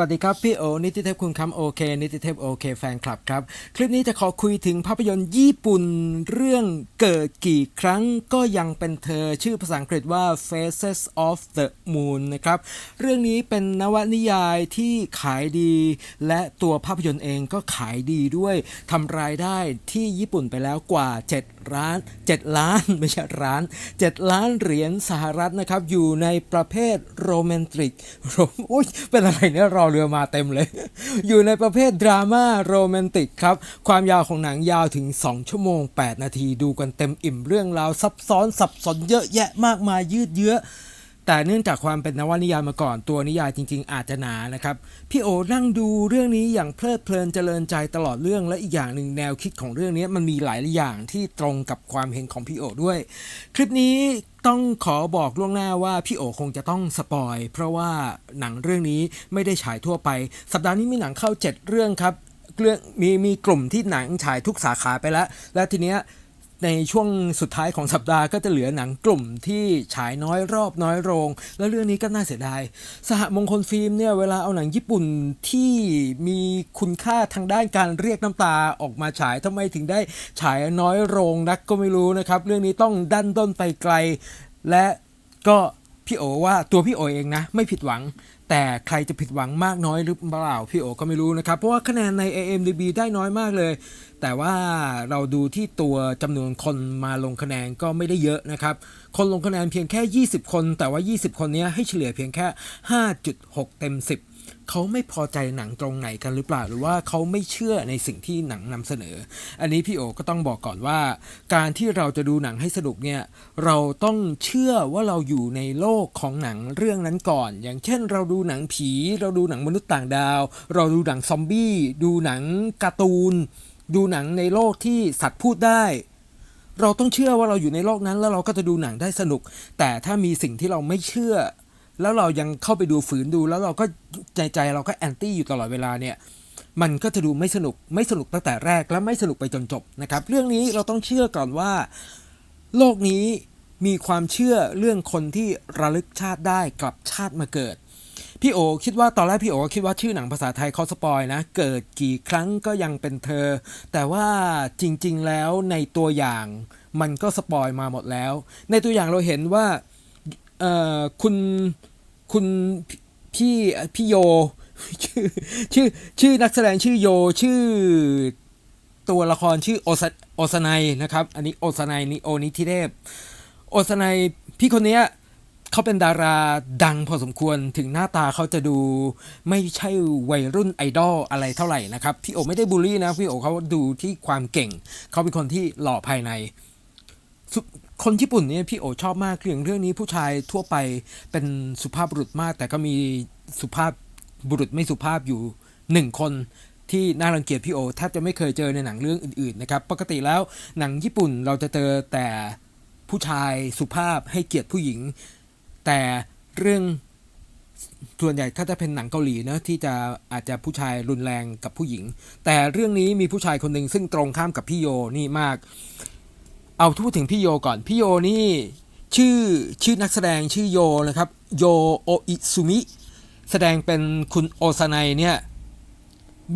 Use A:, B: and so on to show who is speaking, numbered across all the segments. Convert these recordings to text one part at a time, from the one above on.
A: วัสดีครับ พี่โอ นิติเทพคุณคำโอเค นิติเทพโอเคแฟนคลับครับ คลิปนี้จะขอคุยถึงภาพยนตร์ญี่ปุ่นเรื่องเกิดกี่ครั้งก็ยังเป็นเธอชื่อภาษาอังกฤษว่า Faces of the Moon นะครับ เรื่องนี้เป็นนวนิยายที่ขายดี และตัวภาพยนตร์เองก็ขายดีด้วยทำรายได้ที่ญี่ปุ่นไปแล้วกว่า 7 ล้าน 7 ล้านไม่ใช่ร้าน 7 ล้านเหรียญสหรัฐนะครับอยู่ในประเภทโรแมนติกโรโอ้ยเป็นอะไรเนี่ยรอเรือมาเต็มเลย อยู่ในประเภทดราม่าโรแมนติกครับ ความยาวของหนังยาวถึง 2 ชั่วโมง 8 นาทีดูกันเต็มอิ่มเรื่องราวซับซ้อนสับสนเยอะแยะมากมายยืดเยื้อแต่เนื่องจากความเป็นนวนิยายมาก่อนตัวนิยายจริง ๆ อาจจะหนานะครับ พี่โอนั่งดูเรื่องนี้อย่างเพลิดเพลินเจริญใจตลอดเรื่องและอีกอย่างหนึ่งแนวคิดของเรื่องนี้มันมีหลายอย่างที่ตรงกับความเห็นของพี่โอด้วย คลิปนี้ ต้องขอบอกล่วงหน้าว่าพี่โอคงจะต้องสปอยเพราะว่าหนังเรื่องนี้ไม่ได้ฉายทั่วไป สัปดาห์นี้มีหนังเข้า 7 เรื่องครับเรื่องมีมีกลุ่มที่หนังฉายทุกสาขาไปแล้ว และทีเนี้ยในช่วงสุดท้ายของสัปดาห์ก็จะเหลือหนังกลุ่มที่ฉายน้อยรอบน้อยโรง แล้วเรื่องนี้ก็น่าเสียดาย สหมงคลฟิล์มเนี่ยเวลาเอาหนังญี่ปุ่นที่มีคุณค่าทางด้านการเรียกน้ำตาออกมาฉายทำไมถึงได้ฉายน้อยโรงนักก็ไม่รู้นะครับ เรื่องนี้ต้องดันด้นไปไกล และก็พี่โอว่าตัวพี่โอเองนะ ไม่ผิดหวัง แต่ใครจะผิดหวังมากน้อยหรือเปล่าพี่โอก็ไม่รู้นะครับ เพราะว่าคะแนนใน AMDB ได้น้อยมากเลย แต่ว่าเราดูที่ตัวจำนวนคนมาลงคะแนนก็ไม่ได้เยอะนะครับ คนลงคะแนนเพียงแค่ 20 คน แต่ว่า 20 คนนี้ให้เฉลี่ยเพียงแค่ 5.6 เต็ม 10 เขาไม่พอใจหนังตรงไหนกันหรือเปล่า หรือว่าเขาไม่เชื่อในสิ่งที่หนังนำเสนอ อันนี้พี่โอก็ต้องบอกก่อนว่า การที่เราจะดูหนังให้สนุกเนี่ยเราต้องเชื่อว่าเราอยู่ในโลกของหนังเรื่องนั้นก่อน อย่างเช่น เราดูหนังผี เราดูหนังมนุษย์ต่างดาว เราดูหนังซอมบี้ดูหนังการ์ตูน ดูหนังในโลกที่สัตว์พูดได้เราต้องเชื่อว่าเราอยู่ในโลกนั้นแล้วเราก็จะดูหนังได้สนุก แต่ถ้ามีสิ่งที่เราไม่เชื่อ แล้วเรายังเข้าไปดูฝืนดูแล้วเราก็ ใจใจเราก็แอนตี้อยู่ตลอดเวลาเนี่ยมันก็จะดูไม่สนุกไม่สนุกตั้งแต่แรกและไม่สนุกไปจนจบนะครับ เรื่องนี้เราต้องเชื่อก่อนว่า โลกนี้มีความเชื่อเรื่องคนที่ระลึกชาติได้กลับชาติมาเกิด พี่โอคิดว่าตอนแรกพี่โอคิดว่าชื่อหนังภาษาไทยเขาสปอยนะ เกิดกี่ครั้งก็ยังเป็นเธอ แต่ว่าจริงๆแล้วในตัวอย่างมันก็สปอยมาหมดแล้ว ในตัวอย่างเราเห็นว่าคุณคุณ พี่พี่โย ชื่อชื่อชื่อนักแสดงชื่อโยชื่อตัวละครชื่อโอซโอซนายนะครับ อันนี้โอซนายนี่โอนิธิเทพโอซนายพี่คนเนี้ยเขาเป็นดาราดังพอสมควรถึงหน้าตาเขาจะดูไม่ใช่วัยรุ่นไอดอลอะไรเท่าไหร่นะครับ พี่โอไม่ได้บูลลี่นะ พี่โอเขาดูที่ความเก่ง เขาเป็นคนที่หล่อภายใน คนญี่ปุ่นเนี่ยพี่โอชอบมากเรื่องเรื่องนี้ผู้ชายทั่วไปเป็นสุภาพบุรุษมาก แต่ก็มีสุภาพบุรุษไม่สุภาพอยู่หนึ่งคนที่น่ารังเกียจพี่โอแทบจะไม่เคยเจอในหนังเรื่องอื่นๆนะครับ ปกติแล้วหนังญี่ปุ่นเราจะเจอแต่ผู้ชายสุภาพให้เกียรติผู้หญิง แต่เรื่องส่วนใหญ่ก็จะเป็นหนังเกาหลีนะที่จะอาจจะผู้ชายรุนแรงกับผู้หญิง แต่เรื่องนี้มีผู้ชายคนหนึ่งซึ่งตรงข้ามกับพี่โยนี่มาก เอาพูดถึงพี่โยก่อน พี่โยนี่ชื่อชื่อนักแสดงชื่อโยนะครับ โยโออิซุมิ แสดงเป็นคุณโอซานายเนี่ย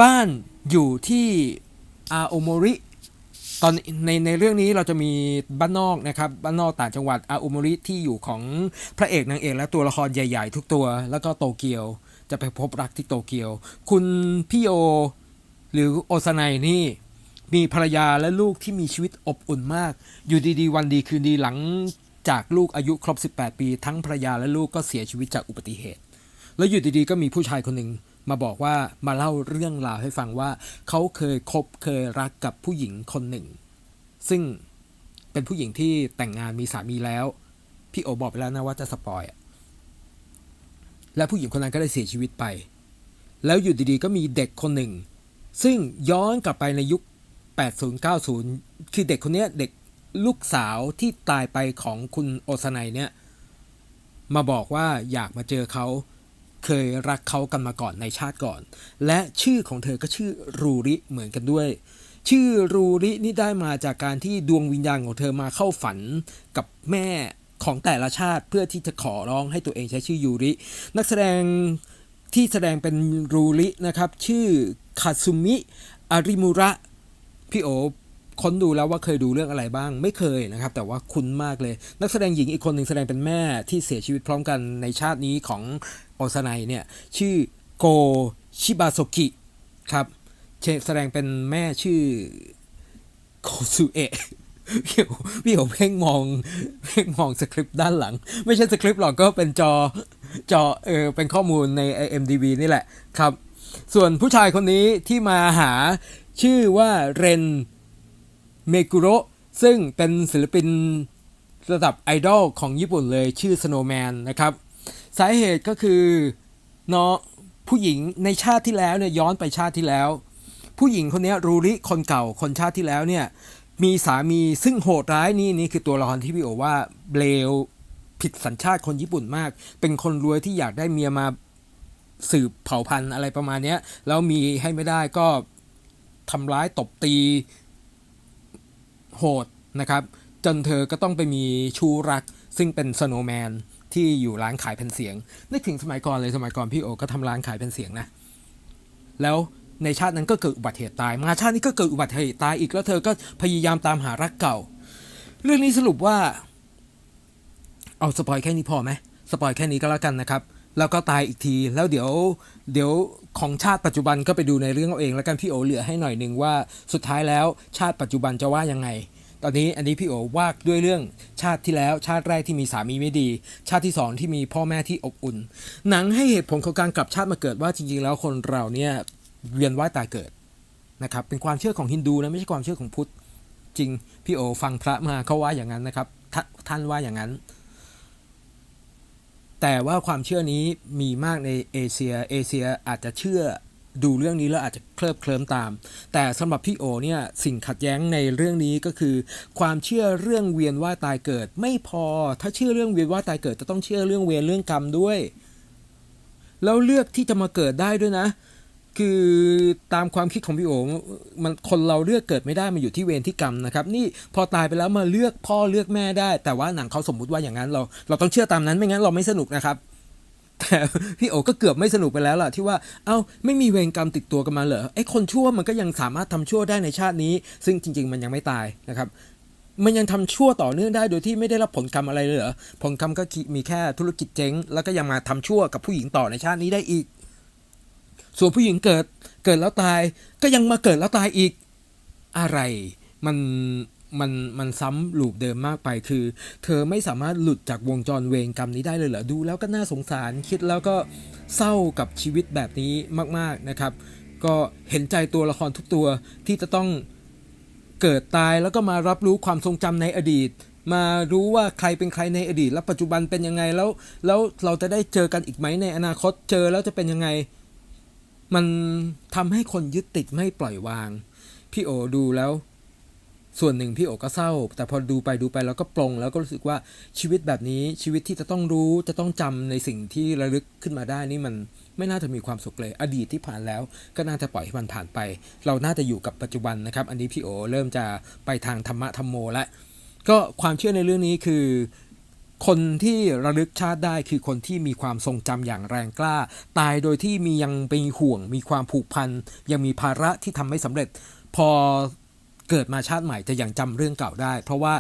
A: บ้านอยู่ที่อาโอโมริตอนในในเรื่องนี้เราจะมีบ้านนอกนะครับบ้านนอกต่างจังหวัดอาโอโมริที่อยู่ของพระเอกนางเอกและตัวละครใหญ่ ๆ ทุกตัว แล้วก็โตเกียว จะไปพบรักที่โตเกียว คุณพี่โยหรือโอซานายนี่ มีภรรยาและลูกที่มีชีวิตอบอุ่นมาก อยู่ดีๆ วันดีคืนดีหลังจากลูกอายุครบ 18 ปี ทั้งภรรยาและลูกก็เสียชีวิตจากอุบัติเหตุ แล้วอยู่ดีๆ ก็มีผู้ชายคนหนึ่งมาบอกว่ามาเล่าเรื่องราวให้ฟังว่า เขาเคยคบเคยรักกับผู้หญิงคนหนึ่ง ซึ่งเป็นผู้หญิงที่แต่งงานมีสามีแล้ว พี่โอบอกไปแล้วนะว่าจะสปอยและผู้หญิงคนนั้นก็ได้เสียชีวิตไป แล้วอยู่ดีๆ ก็มีเด็กคนหนึ่ง ซึ่งย้อนกลับไปในยุค 80 90 คือเด็กคนนี้เด็กลูกสาวที่ตายไปของคุณโอซานเนี่ย มาบอกว่าอยากมาเจอเขาเคยรักเขากันมาก่อนในชาติก่อน และชื่อของเธอก็ชื่อรูริเหมือนกันด้วย ชื่อรูรินี่ได้มาจากการที่ดวงวิญญาณของเธอมาเข้าฝันกับแม่ของแต่ละชาติเพื่อที่จะขอร้องให้ตัวเองใช้ชื่อยูริ นักแสดงที่แสดงเป็นรูรินะครับ ชื่อคาซุมิอาริมุระ พี่โอค้นดูแล้วว่าเคยดูเรื่องอะไรบ้างไม่เคยนะครับ แต่ว่าคุ้นมากเลย นักแสดงหญิงอีกคนหนึ่งแสดงเป็นแม่ที่เสียชีวิตพร้อมกันในชาตินี้ของโอซาไนเนี่ยชื่อโกชิบาโซกิครับแสดงเป็นแม่ชื่อโคซูเอะพี่โอพี่โอเพ่งมองเพ่งมองสคริปต์ด้านหลัง ไม่ใช่สคริปต์หรอกก็เป็นจอจอเออเป็นข้อมูลใน IMDb นี่แหละครับ ส่วนผู้ชายคนนี้ที่มาหา ชื่อว่าเรนเมกุโรซึ่งเป็นศิลปินระดับไอดอลของญี่ปุ่นเลยชื่อ Snowman นะครับ สาเหตุก็คือเนาะผู้หญิงในชาติที่แล้วเนี่ยย้อนไปชาติที่แล้ว ผู้หญิงคนนี้รูริคนเก่าคนชาติที่แล้วเนี่ยมีสามีซึ่งโหดร้ายนี่นี่คือตัวละครที่พี่โอว่าเบลวผิดสัญชาติคนญี่ปุ่นมาก เป็นคนรวยที่อยากได้เมียมาสืบเผ่าพันธุ์อะไรประมาณนี้แล้วมีให้ไม่ได้ก็ ทำร้ายตบตีโหดนะครับ จนเธอก็ต้องไปมีชูรัก ซึ่งเป็นสโนว์แมนที่อยู่ร้านขายแผ่นเสียง นึกถึงสมัยก่อนเลยสมัยก่อนพี่โอก็ทำร้านขายแผ่นเสียงนะ แล้วในชาตินั้นก็เกิดอุบัติเหตุตาย มาชาตินี้ก็เกิดอุบัติเหตุตายอีกแล้วเธอก็พยายามตามหารักเก่า เรื่องนี้สรุปว่า เอาสปอยแค่นี้พอไหมสปอยแค่นี้ก็แล้วกันนะครับ แล้วก็ตายอีกทีแล้วเดี๋ยว เดี๋ยว ของชาติปัจจุบันก็ไปดูในเรื่องเอาเอง แล้วกันพี่โอเหลือให้หน่อยหนึ่งว่าสุดท้ายแล้วชาติปัจจุบันจะว่ายังไง ตอนนี้อันนี้พี่โอว่าด้วยเรื่องชาติที่แล้วชาติแรกที่มีสามีไม่ดี ชาติที่สองที่มีพ่อแม่ที่อบอุ่น หนังให้เหตุผลของการกลับชาติมาเกิดว่าจริงๆ แล้วคนเราเนี่ยเวียนว่ายตายเกิดนะครับเป็นความเชื่อของฮินดูนะไม่ใช่ความเชื่อของพุทธจริงพี่โอฟังพระมาเขาว่าอย่างนั้นนะครับทท่านว่าอย่างนั้น แต่ว่าความเชื่อนี้มีมากในเอเชีย เอเชียอาจจะเชื่อดูเรื่องนี้แล้วอาจจะเคลิบเคลิ้มตาม แต่สำหรับพี่โอเนี่ยสิ่งขัดแย้งในเรื่องนี้ก็คือ ความเชื่อเรื่องเวียนว่าตายเกิด ไม่พอ ถ้าเชื่อเรื่องเวียนว่าตายเกิดจะต้องเชื่อเรื่องเวรเรื่องกรรมด้วย แล้วเลือกที่จะมาเกิดได้ด้วยนะ คือตามความคิดของพี่โอมันคนเราเลือกเกิดไม่ได้มันอยู่ที่เวรที่กรรมนะครับ นี่พอตายไปแล้วมาเลือกพ่อเลือกแม่ได้ แต่ว่าหนังเขาสมมุติว่าอย่างนั้นเราเราต้องเชื่อตามนั้นไม่งั้นเราไม่สนุกนะครับ แต่พี่โอก็เกือบไม่สนุกไปแล้วล่ะที่ว่าเอ้าไม่มีเวรกรรมติดตัวกันมาเหรอไอ้คนชั่วมันก็ยังสามารถทำชั่วได้ในชาตินี้ ซึ่งจริง ๆ มันยังไม่ตายนะครับมันยังทำชั่วต่อเนื่องได้โดยที่ไม่ได้รับผลกรรมอะไรเลยเหรอผลกรรมก็มีแค่ธุรกิจเจ๊งแล้วก็ยังมาทำชั่วกับผู้หญิงต่อในชาตินี้ได้อีก ส่วนผู้หญิงเกิดเกิดแล้วตายก็ยังมาเกิดแล้วตายอีกอะไร มันมันมันซ้ำลูปเดิมมากไปคือ เธอไม่สามารถหลุดจากวงจรเวรกรรมนี้ได้เลยเหรอดูแล้วก็น่าสงสารคิดแล้วก็เศร้ากับชีวิตแบบนี้มาก ๆนะครับ ก็เห็นใจตัวละครทุกตัวที่จะต้องเกิดตายแล้วก็มารับรู้ความทรงจำในอดีต มารู้ว่าใครเป็นใครในอดีต และปัจจุบันเป็นยังไงแล้ว แล้วเราจะได้เจอกันอีกไหมในอนาคตเจอแล้วจะเป็นยังไง มันทำให้คนยึดติดไม่ปล่อยวาง พี่โอดูแล้ว ส่วนหนึ่งพี่โอก็เศร้า แต่พอดูไปดูไปแล้วก็ปลงแล้วก็รู้สึกว่าชีวิตแบบนี้ชีวิตที่จะต้องรู้จะต้องจำในสิ่งที่ระลึกขึ้นมาได้นี่มันไม่น่าจะมีความสุขเลย อดีตที่ผ่านแล้ว ก็น่าจะปล่อยให้มันผ่านไป เราน่าจะอยู่กับปัจจุบันนะครับ อันนี้พี่โอเริ่มจะไปทางธรรมะธรรมโมแล้วก็ความเชื่อในเรื่องนี้คือ คนที่ระลึกชาติได้คือคนที่มีความทรงจำอย่างแรงกล้า ตายโดยที่มียังเป็นห่วง มีความผูกพัน ยังมีภาระที่ทำไม่สำเร็จ พอเกิดมาชาติใหม่จะยังจำเรื่องเก่าได้ เพราะว่า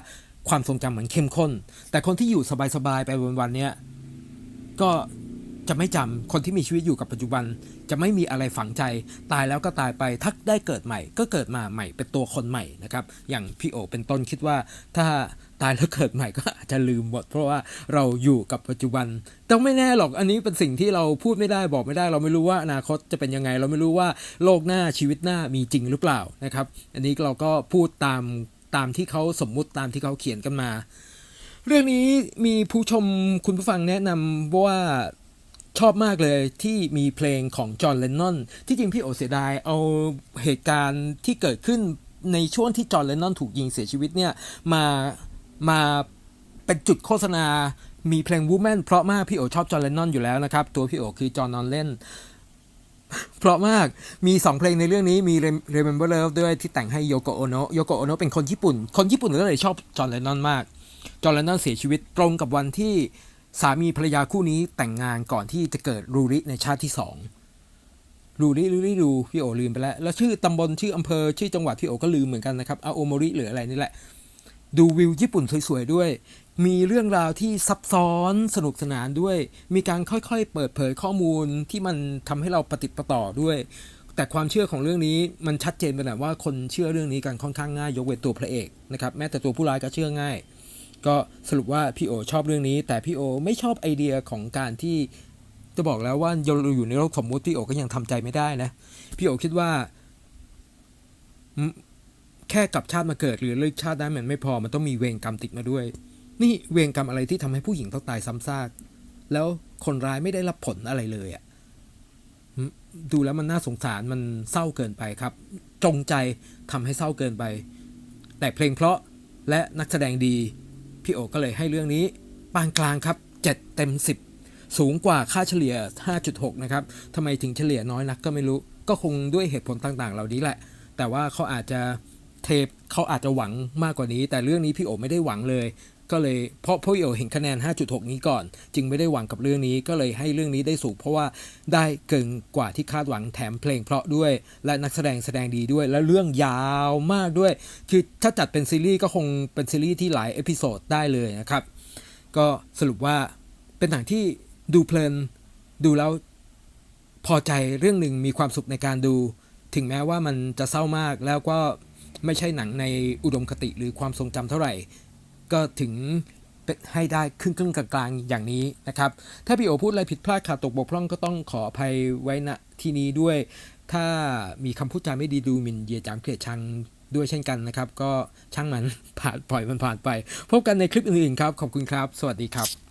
A: ความทรงจำเหมือนเข้มข้น แต่คนที่อยู่สบายๆไปวันๆเนี้ยก็ จะไม่จำคนที่มีชีวิตอยู่กับปัจจุบัน จะไม่มีอะไรฝังใจ ตายแล้วก็ตายไปถ้าได้เกิดใหม่ ก็เกิดมาใหม่เป็นตัวคนใหม่นะครับอย่างพี่โอเป็นต้นคิดว่าถ้าตายแล้วเกิดใหม่ก็อาจจะลืมหมด เพราะว่าเราอยู่กับปัจจุบันแต่ไม่แน่หรอกอันนี้เป็นสิ่งที่เราพูดไม่ได้บอกไม่ได้ เราไม่รู้ว่าอนาคตจะเป็นยังไง เราไม่รู้ว่าโลกหน้าชีวิตหน้ามีจริงหรือเปล่านะครับ อันนี้เราก็พูดตามตามที่เขาสมมุติตามที่เขาเขียนกันมา เรื่องนี้มีผู้ชมคุณผู้ฟังแนะนำว่า ชอบมากเลยที่มีเพลงของจอห์นเลนนอน ที่จริงพี่โอเสียดายเอาเหตุการณ์ที่เกิดขึ้นในช่วงที่จอห์นเลนนอนถูกยิงเสียชีวิตเนี่ยมามาเป็นจุดโฆษณา มีเพลง Woman เพราะมากพี่โอชอบจอห์นเลนนอนอยู่แล้วนะครับ ตัวพี่โอคือจอห์นนอนเล่น เพราะมากมี2เพลงในเรื่องนี้มี Remember Love ด้วยที่แต่งให้โยโกโอโนะโยโกโอโนะเป็นคนญี่ปุ่น คนญี่ปุ่นก็เลยชอบจอห์นเลนนอนมากจอห์นเลนนอนเสียชีวิตตรงกับวันที่ สามีภรรยาคู่นี้แต่งงานก่อนที่จะเกิดรูริในชาติที่สองรูริรูริรูพี่โอลืมไปแล้ว แล้วชื่อตำบลชื่ออำเภอชื่อจังหวัดพี่โอก็ลืมเหมือนกันนะครับอาโอโมริหรืออะไรนี่แหละ ดูวิวญี่ปุ่นสวยๆด้วย มีเรื่องราวที่ซับซ้อนสนุกสนานด้วย มีการค่อยๆ เปิดเผยข้อมูลที่มันทำให้เราปฏิประต่อด้วย แต่ความเชื่อของเรื่องนี้มันชัดเจนไปหน่อยว่าคนเชื่อเรื่องนี้กันค่อนข้างง่ายยกเว้นตัวพระเอกนะครับแม้แต่ตัวผู้ร้ายก็เชื่อง่าย ก็สรุปว่าพี่โอชอบเรื่องนี้ แต่พี่โอไม่ชอบไอเดียของการที่จะบอกแล้วว่าเราอยู่ในโลกสมมุติพี่โอก็ยังทำใจไม่ได้นะ พี่โอคิดว่า แค่กลับชาติมาเกิดหรือเลือกชาติได้มันไม่พอมันต้องมีเวรกรรมติดมาด้วย นี่เวรกรรมอะไรที่ทำให้ผู้หญิงต้องตายซ้ำซากแล้วคนร้ายไม่ได้รับผลอะไรเลยอะ่ะดูแล้วมันน่าสงสารมันเศร้าเกินไปครับ จงใจทำให้เศร้าเกินไป แต่เพลงเพราะและนักแสดงดี พี่โอก็เลยให้เรื่องนี้ปานกลางครับ 7 เต็ม 10 สูงกว่าค่าเฉลี่ย 5.6 นะครับทำไมถึงเฉลี่ยน้อยนักก็ไม่รู้ ก็คงด้วยเหตุผลต่างๆ เหล่านี้แหละ แต่ว่าเขาอาจจะเทปเขาอาจจะหวังมากกว่านี้ แต่เรื่องนี้พี่โอไม่ได้หวังเลย ก็เลยเพราะพี่โอเห็นคะแนน 5.6 นี้ก่อน จึงไม่ได้หวังกับเรื่องนี้ก็เลยให้เรื่องนี้ได้สูงเพราะว่าได้เกินกว่าที่คาดหวังแถมเพลงเพราะด้วย และนักแสดงแสดงดีด้วย และเรื่องยาวมากด้วย คือถ้าจัดเป็นซีรีส์ก็คงเป็นซีรีส์ที่หลายเอพิโซดได้เลยนะครับ ก็สรุปว่าเป็นหนังที่ดูเพลินดูแล้วพอใจเรื่องหนึ่งมีความสุขในการดู ถึงแม้ว่ามันจะเศร้ามากแล้วก็ไม่ใช่หนังในอุดมคติหรือความทรงจำเท่าไหร่ ก็ถึงให้ได้ครึ่งครึ่งๆกลางๆอย่างนี้นะครับ ถ้าพี่โอพูดอะไรผิดพลาดขาดตกบกพร่องก็ต้องขออภัยไว้ณที่นี้ด้วย ถ้ามีคำพูดจาไม่ดีดูหมิ่นเยียดหยามเกลียดชังด้วยเช่นกันนะครับ ก็ช่างมันผ่านปล่อยมันผ่านไป พบกันในคลิปอื่นๆครับ ขอบคุณครับ สวัสดีครับ